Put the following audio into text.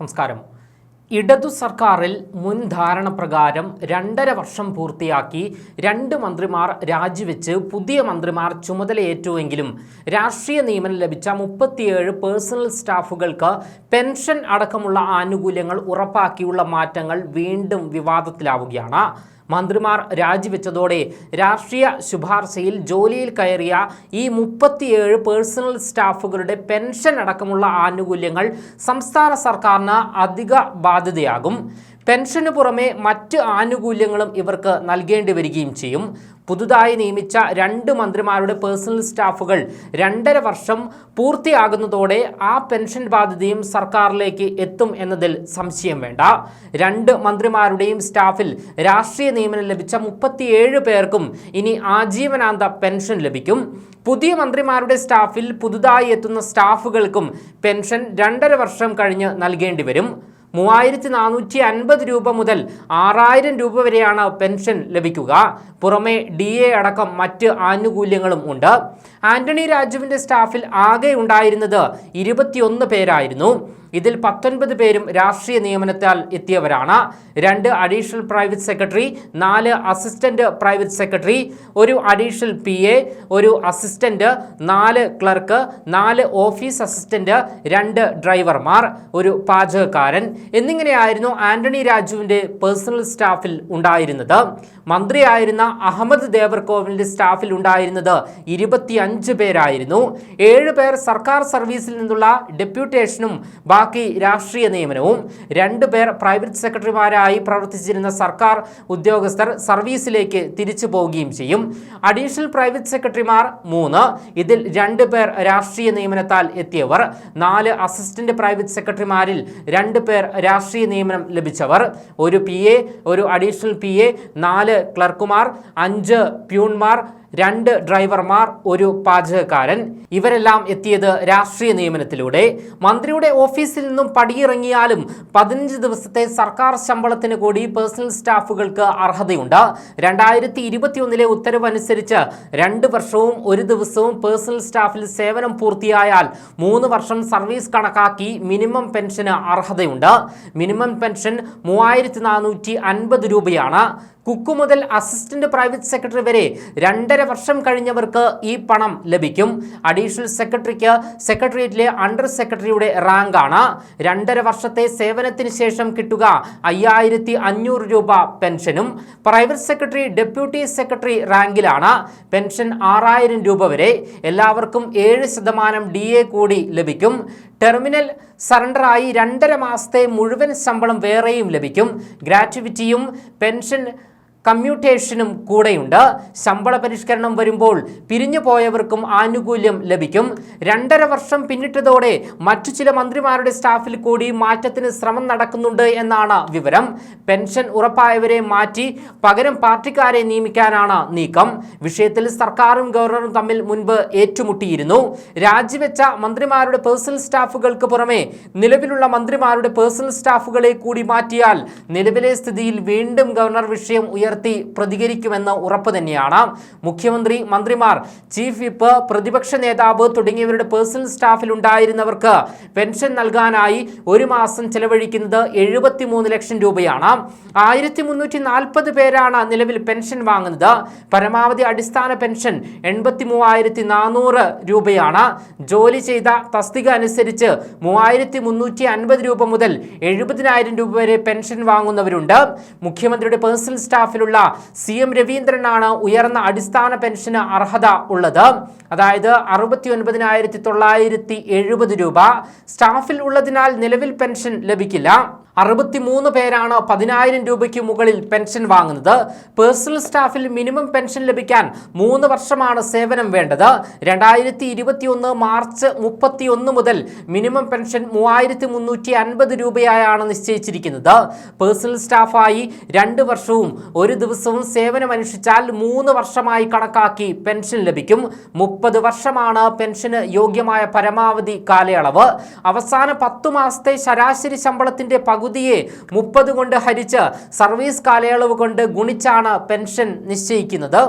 നമസ്കാരം. ഇടതു സർക്കാരിൽ മുൻ ധാരണ പ്രകാരം രണ്ടര വർഷം പൂർത്തിയാക്കി രണ്ട് മന്ത്രിമാർ രാജിവെച്ച് പുതിയ മന്ത്രിമാർ ചുമതലയേറ്റുവെങ്കിലും രാഷ്ട്രീയ നിയമനം ലഭിച്ച മുപ്പത്തിയേഴ് പേഴ്സണൽ സ്റ്റാഫുകൾക്ക് പെൻഷൻ അടക്കമുള്ള ആനുകൂല്യങ്ങൾ ഉറപ്പാക്കിയുള്ള മാറ്റങ്ങൾ വീണ്ടും വിവാദത്തിലാവുകയാണ്. മന്ത്രിമാർ രാജിവെച്ചതോടെ രാഷ്ട്രീയ ശുപാർശയിൽ ജോലിയിൽ കയറിയ ഈ മുപ്പത്തിയേഴ് പേഴ്സണൽ സ്റ്റാഫുകളുടെ പെൻഷൻ അടക്കമുള്ള ആനുകൂല്യങ്ങൾ സംസ്ഥാന സർക്കാരിന് അധിക ബാധ്യതയാകും. പെൻഷന് പുറമെ മറ്റ് ആനുകൂല്യങ്ങളും ഇവർക്ക് നൽകേണ്ടി വരികയും ചെയ്യും. പുതുതായി നിയമിച്ച രണ്ട് മന്ത്രിമാരുടെ പേഴ്സണൽ സ്റ്റാഫുകൾ രണ്ടര വർഷം പൂർത്തിയാകുന്നതോടെ ആ പെൻഷൻ ബാധ്യതയും സർക്കാരിലേക്ക് എത്തും എന്നതിൽ സംശയം വേണ്ട. രണ്ട് മന്ത്രിമാരുടെയും സ്റ്റാഫിൽ രാഷ്ട്രീയ നിയമനം ലഭിച്ച മുപ്പത്തിയേഴ് പേർക്കും ഇനി ആജീവനാന്ത പെൻഷൻ ലഭിക്കും. പുതിയ മന്ത്രിമാരുടെ സ്റ്റാഫിൽ പുതുതായി എത്തുന്ന സ്റ്റാഫുകൾക്കും പെൻഷൻ രണ്ടര വർഷം കഴിഞ്ഞ് നൽകേണ്ടി വരും. മൂവായിരത്തി നാനൂറ്റി അൻപത് രൂപ മുതൽ ആറായിരം രൂപ വരെയാണ് പെൻഷൻ ലഭിക്കുക. പുറമെ ഡി എ അടക്കം മറ്റ് ആനുകൂല്യങ്ങളും ഉണ്ട്. ആന്റണി രാജുവിന്റെ സ്റ്റാഫിൽ ആകെ ഉണ്ടായിരുന്നത് ഇരുപത്തിയൊന്ന് പേരായിരുന്നു. ഇതിൽ പത്തൊൻപത് പേരും രാഷ്ട്രീയ നിയമനത്താൽ എത്തിയവരാണ്. രണ്ട് അഡീഷണൽ പ്രൈവറ്റ് സെക്രട്ടറി നാല് അസിസ്റ്റന്റ് പ്രൈവറ്റ് സെക്രട്ടറി ഒരു അഡീഷണൽ പി എ ഒരു അസിസ്റ്റന്റ് നാല് ക്ലർക്ക് നാല് ഓഫീസ് അസിസ്റ്റന്റ് രണ്ട് ഡ്രൈവർമാർ ഒരു പാചകക്കാരൻ. എന്നിങ്ങനെയായിരുന്നു ആന്റണി രാജുവിന്റെ പേഴ്സണൽ സ്റ്റാഫിൽ ഉണ്ടായിരുന്നത്. മന്ത്രിയായിരുന്ന അഹമ്മദ് ദേവർകോവിലിന്റെ സ്റ്റാഫിൽ ഉണ്ടായിരുന്നത് ഇരുപത്തിയഞ്ച് പേരായിരുന്നു. ഏഴ് പേർ സർക്കാർ സർവീസിൽ നിന്നുള്ള ഡെപ്യൂട്ടേഷനും ബാക്കി രാഷ്ട്രീയ നിയമനവും രണ്ടു പേർ പ്രൈവറ്റ് സെക്രട്ടറിമാരായി പ്രവർത്തിച്ചിരുന്ന സർക്കാർ ഉദ്യോഗസ്ഥർ സർവീസിലേക്ക് തിരിച്ചു പോവുകയും ചെയ്യും. അഡീഷണൽ പ്രൈവറ്റ് സെക്രട്ടറിമാർ മൂന്ന് ഇതിൽ രണ്ട് പേർ രാഷ്ട്രീയ നിയമനത്താൽ എത്തിയവർ നാല് അസിസ്റ്റന്റ് പ്രൈവറ്റ് സെക്രട്ടറിമാരിൽ രണ്ട് പേർ രാഷ്ട്രീയ നിയമനം ലഭിച്ചവർ ഒരു പി ഒരു അഡീഷണൽ പി നാല് ക്ലർക്കുമാർ അഞ്ച് പ്യൂൺമാർ രണ്ട് ഡ്രൈവർമാർ ഒരു പാചകക്കാരൻ. ഇവരെല്ലാം എത്തിയത് രാഷ്ട്രീയ നിയമനത്തിലൂടെ. മന്ത്രിയുടെ ഓഫീസിൽ നിന്നും പടിയിറങ്ങിയാലും പതിനഞ്ച് ദിവസത്തെ സർക്കാർ ശമ്പളത്തിന് കൂടി പേഴ്സണൽ സ്റ്റാഫുകൾക്ക് അർഹതയുണ്ട്. രണ്ടായിരത്തി ഇരുപത്തിയൊന്നിലെ ഉത്തരവ് അനുസരിച്ച് രണ്ട് വർഷവും ഒരു ദിവസവും പേഴ്സണൽ സ്റ്റാഫിൽ സേവനം പൂർത്തിയായാൽ മൂന്ന് വർഷം സർവീസ് കണക്കാക്കി മിനിമം പെൻഷന് അർഹതയുണ്ട്. മിനിമം പെൻഷൻ മൂവായിരത്തി രൂപയാണ്. കുക്കു മുതൽ അസിസ്റ്റന്റ് പ്രൈവറ്റ് സെക്രട്ടറി വരെ രണ്ടര വർഷം കഴിഞ്ഞവർക്ക് ഈ പണം ലഭിക്കും. അഡീഷണൽ സെക്രട്ടറിക്ക് സെക്രട്ടേറിയറ്റിലെ അണ്ടർ സെക്രട്ടറിയുടെ റാങ്കാണ്. രണ്ടര വർഷത്തെ സേവനത്തിന് ശേഷം കിട്ടുക അയ്യായിരത്തി അഞ്ഞൂറ് രൂപ പെൻഷനും. പ്രൈവറ്റ് സെക്രട്ടറി ഡെപ്യൂട്ടി സെക്രട്ടറി റാങ്കിലാണ്. പെൻഷൻ ആറായിരം രൂപ വരെ എല്ലാവർക്കും ഏഴ് ശതമാനം ഡി എ കൂടി ലഭിക്കും. ടെർമിനൽ സറണ്ടറായി രണ്ടര മാസത്തെ മുഴുവൻ ശമ്പളം വേറെയും ലഭിക്കും. ഗ്രാറ്റുവിറ്റിയും പെൻഷൻ കമ്മ്യൂട്ടേഷനും കൂടെയുണ്ട്. ശമ്പള പരിഷ്കരണം വരുമ്പോൾ പിരിഞ്ഞു പോയവർക്കും ആനുകൂല്യം ലഭിക്കും. രണ്ടര വർഷം പിന്നിട്ടതോടെ മറ്റു ചില മന്ത്രിമാരുടെ സ്റ്റാഫിൽ കൂടി മാറ്റത്തിന് ശ്രമം നടക്കുന്നുണ്ട് എന്നാണ് വിവരം. പെൻഷൻ ഉറപ്പായവരെ മാറ്റി പകരം പാർട്ടിക്കാരെ നിയമിക്കാനാണ് നീക്കം. വിഷയത്തിൽ സർക്കാരും ഗവർണറും തമ്മിൽ മുൻപ് ഏറ്റുമുട്ടിയിരുന്നു. രാജിവെച്ച മന്ത്രിമാരുടെ പേഴ്സണൽ സ്റ്റാഫുകൾക്ക് പുറമെ നിലവിലുള്ള മന്ത്രിമാരുടെ പേഴ്സണൽ സ്റ്റാഫുകളെ കൂടി മാറ്റിയാൽ നിലവിലെ സ്ഥിതിയിൽ വീണ്ടും ഗവർണർ വിഷയം ഉയർ ഉയർത്തി പ്രതികരിക്കുമെന്ന് ഉറപ്പ് തന്നെയാണ്. മുഖ്യമന്ത്രി മന്ത്രിമാർ ചീഫ് വിപ്പ് പ്രതിപക്ഷ നേതാവ് തുടങ്ങിയവരുടെ പേഴ്സണൽ സ്റ്റാഫിൽ ഉണ്ടായിരുന്നവർക്ക് പെൻഷൻ നൽകാനായി ഒരു മാസം ചെലവഴിക്കുന്നത് എഴുപത്തിമൂന്ന് ലക്ഷം രൂപയാണ്. ആയിരത്തി മുന്നൂറ്റി നാൽപ്പത് പേരാണ് നിലവിൽ പെൻഷൻ വാങ്ങുന്നത്. പരമാവധി അടിസ്ഥാന പെൻഷൻ എൺപത്തി മൂവായിരത്തി നാനൂറ് രൂപയാണ്. ജോലി ചെയ്ത തസ്തിക അനുസരിച്ച് മൂവായിരത്തി മുന്നൂറ്റി അൻപത് രൂപ മുതൽ എഴുപതിനായിരം രൂപ വരെ പെൻഷൻ വാങ്ങുന്നവരുണ്ട്. മുഖ്യമന്ത്രിയുടെ പേഴ്സണൽ സ്റ്റാഫിൽ സ്റ്റാഫിലുള്ള സി എം രവീന്ദ്രനാണ് ഉയർന്ന അടിസ്ഥാന പെൻഷന് അർഹത ഉള്ളത്. അതായത് അറുപത്തി ഒൻപതിനായിരത്തി തൊള്ളായിരത്തി എഴുപത് രൂപ സ്റ്റാഫിൽ ഉള്ളതിനാൽ നിലവിൽ പെൻഷൻ ലഭിക്കില്ല. അറുപത്തിമൂന്ന് പേരാണ് പതിനായിരം രൂപയ്ക്ക് മുകളിൽ പെൻഷൻ വാങ്ങുന്നത്. പേഴ്സണൽ സ്റ്റാഫിൽ മിനിമം പെൻഷൻ ലഭിക്കാൻ മൂന്ന് വർഷമാണ് സേവനം വേണ്ടത്. രണ്ടായിരത്തി ഇരുപത്തിയൊന്ന് മാർച്ച് മുപ്പത്തിയൊന്ന് മുതൽ മിനിമം പെൻഷൻ മൂവായിരത്തി മുന്നൂറ്റി അൻപത് രൂപയായാണ് നിശ്ചയിച്ചിരിക്കുന്നത്. പേഴ്സണൽ സ്റ്റാഫായി രണ്ട് വർഷവും ഒരു ദിവസവും സേവനമനുഷ്ഠിച്ചാൽ മൂന്ന് വർഷമായി കണക്കാക്കി പെൻഷൻ ലഭിക്കും. മുപ്പത് വർഷമാണ് പെൻഷന് യോഗ്യമായ പരമാവധി കാലയളവ്. അവസാന പത്തു മാസത്തെ ശരാശരി ശമ്പളത്തിന്റെ പകുതിയെ മുപ്പത് കൊണ്ട് ഹരിച്ച് സർവീസ് കാലയളവ് കൊണ്ട് ഗുണിച്ചാണ് പെൻഷൻ നിശ്ചയിക്കുന്നത്.